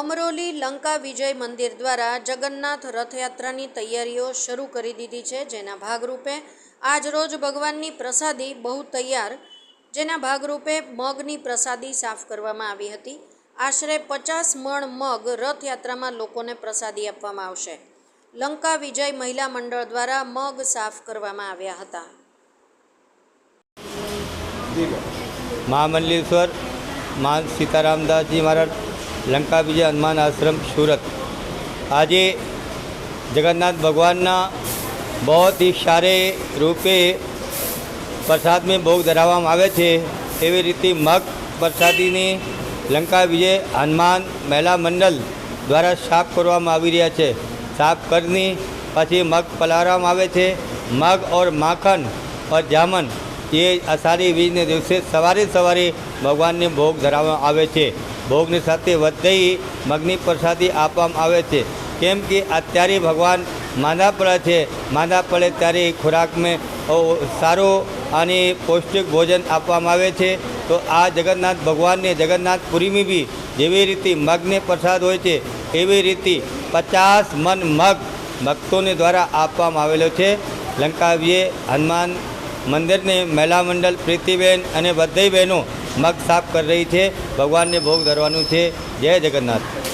અમરોલી લંકા વિજય મંદિર દ્વારા જગન્નાથ રથયાત્રાની તૈયારીઓ શરૂ કરી દીધી છે, જેના ભાગરૂપે આજરોજ ભગવાનની પ્રસાદી બહુ તૈયાર, જેના ભાગરૂપે મગની પ્રસાદી સાફ કરવામાં આવી હતી. આશરે પચાસ મણ મગ રથયાત્રામાં લોકોને પ્રસાદી આપવામાં આવશે. લંકા વિજય મહિલા મંડળ દ્વારા મગ સાફ કરવામાં આવ્યા હતા. મહામંડલેશ્વર મા સીતારામદાસજી મહારાજ લંકા વિજય હનુમાન આશ્રમ, સુરત. આજે જગન્નાથ ભગવાનના બહુ बहुत ही सारे પ્રસાદ મેં ભોગ ધરાવવામાં આવે છે. એવી રીતે મગ પ્રસાદીની લંકા વિજય હનુમાન મહિલા મંડળ દ્વારા સાફ કરવામાં આવી રહ્યા છે. સાફ કરીને પછી મગ પલાળવામાં આવે છે. મગ ઓર માખણ ઓર જામન એ અષાઢી બીજને દિવસે સવારે સવારે ભગવાનને ભોગ ધરાવવામાં આવે છે. ભોગની સાથે વધઈ મગની પ્રસાદી આપવામાં આવે છે. કેમ કે અત્યારે ભગવાન માંદા પડે છે. માંદા પડે ત્યારે ખોરાકમાં સારો અને પૌષ્ટિક ભોજન આપવામાં આવે છે. તો આ જગન્નાથ ભગવાનને જગન્નાથપુરીમાં બી જેવી રીતે મગને પ્રસાદ હોય છે, એવી રીતે પચાસ મન મગ ભક્તોને દ્વારા આપવામાં આવેલો છે. લંકાવીએ હનુમાન મંદિરને મહિલા મંડળ, પ્રીતિબેન અને બધી બહેનો મગ સાફ કરી રહી છે. ભગવાનને ભોગ ધરવાનું છે. જય જગન્નાથ.